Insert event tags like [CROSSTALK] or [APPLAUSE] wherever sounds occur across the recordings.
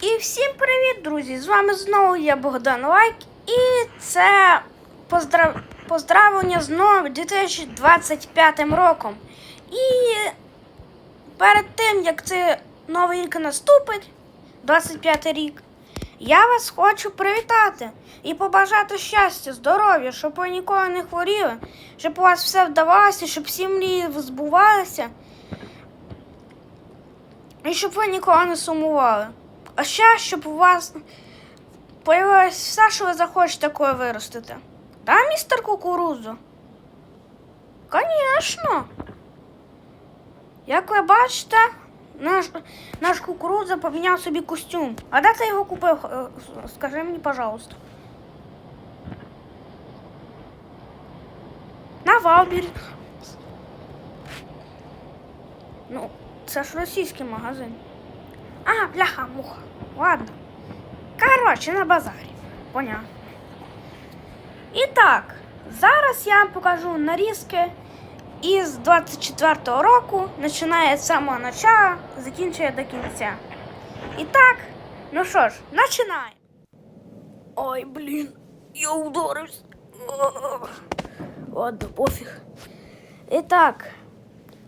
І всім привіт, друзі! З вами знову я Богдан Лайк. І це поздрав... поздравлення з новим 2025 роком. І перед тим, як це новий рік наступить, 25 рік, я вас хочу привітати і побажати щастя, здоров'я, щоб ви ніколи не хворіли, щоб у вас все вдавалося, щоб всі мрії збувалися. І щоб ви ніколи не сумували. А ще, щоб у вас появилось все, що ви захочете коли виростити. Да, містер кукурузо? Звісно. Як ви бачите, наш, наш кукурудза поміняв собі костюм. А де ти його купив? Е, Скажи мені, пожалуйста. На Валбір. Ну, це ж російський магазин. А, бляха, муха. Ладно. Коротше, на базарі. Понятно. І так, зараз я вам покажу нарізки із 24-го року, починає з самого начала, закінчує до кінця. І так, ну що ж, починаємо. Ой, блін, я ударився. Ладно, пофіг. І так,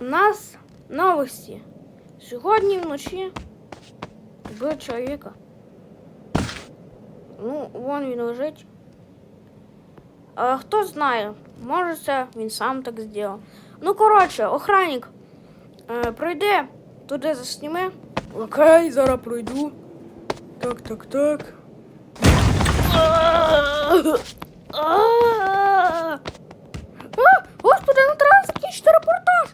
у нас новості. Сьогодні вночі вбив чоловіка. Ну, вон він лежить. А хто знає, може це він сам так зробив. Ну, коротше, охранник, е, пройди, туди засніми. Окей, зараз пройду. Так, так, так. А, Господи, ну треба закінчити репортаж.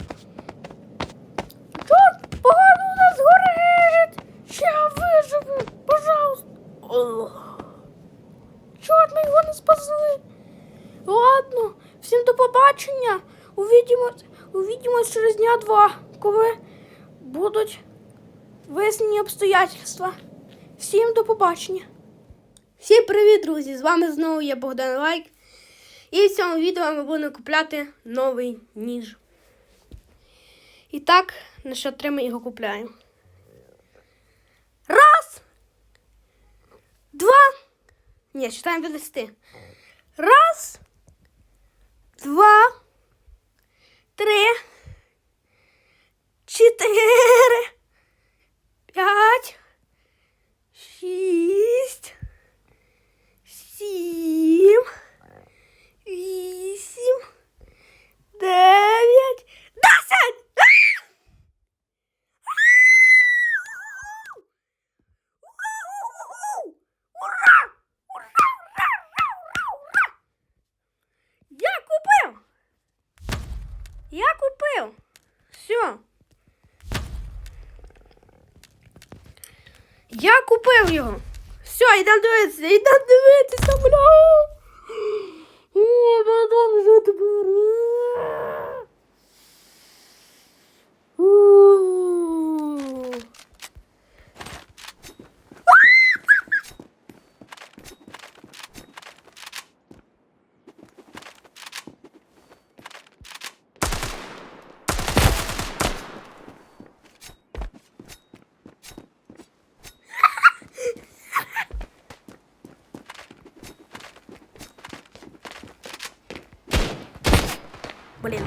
Чорт, погано у нас горить. Ще виживу, пожалуйста. Чорт, ми його не спасли. Ладно, всім до побачення. Увидимось, увидимось через дня два, коли будуть вияснені обстоятельства. Всім до побачення. Всім привіт, друзі! З вами знову я Богдан Лайк. І в цьому відео ми будемо купляти новий ніж. І так, на що три ми його купляємо. Раз. Два. Ні, читаємо до десяти. Раз. Все. Я купив його. Все, йдемо дивитися, йдемо дивитися, бля. О, Богдан вже тепер. У. Блін.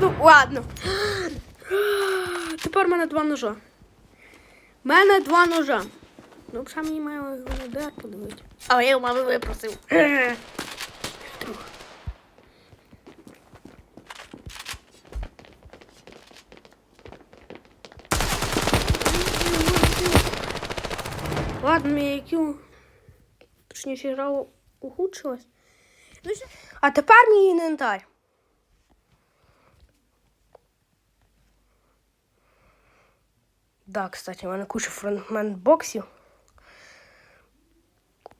Ну, ладно. Тепер в мене два ножа. У мене два ножа. Ну, взагалі мені має ГДР подивити. Але я у мами випросив. [LAUGHS] IQ, точніше, гра ухудшилась. Ну, А тепер мій інвентар. Да, кстати, у мене куча фрагмент боксів.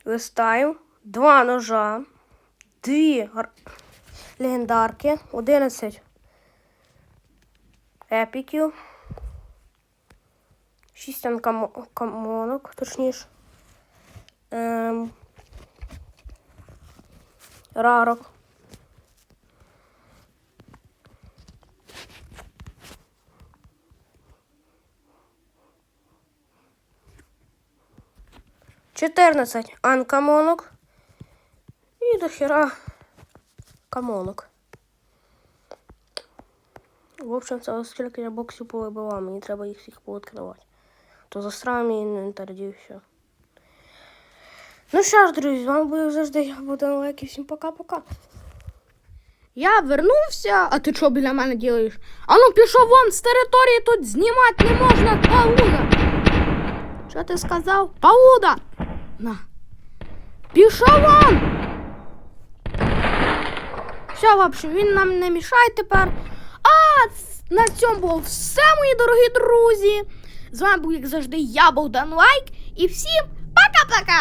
Листаю. Два ножа. Дві легендарки. 11 епіків. 6 анкамонок, точніше. Ем, рарок. Чотирнадцять анкамонок. І до хера камонок. В общем, це оскільки я боксів повибивав, мені треба їх всіх пооткривати. То застрав мій інвентар і все. Ну що ж, друзі, з вами був завжди я Богдан Лайк і всім пока-пока. Я вернувся, а ти що біля мене ділаєш? А ну пішов вон з території тут знімати не можна, Пауда. Що ти сказав? Пауда! На. Пішов вон! Все, в общем, він нам не мішає тепер. А на цьому було все, мої дорогі друзі. З вами був, як завжди, я, Богдан Лайк, і всім пока-пока!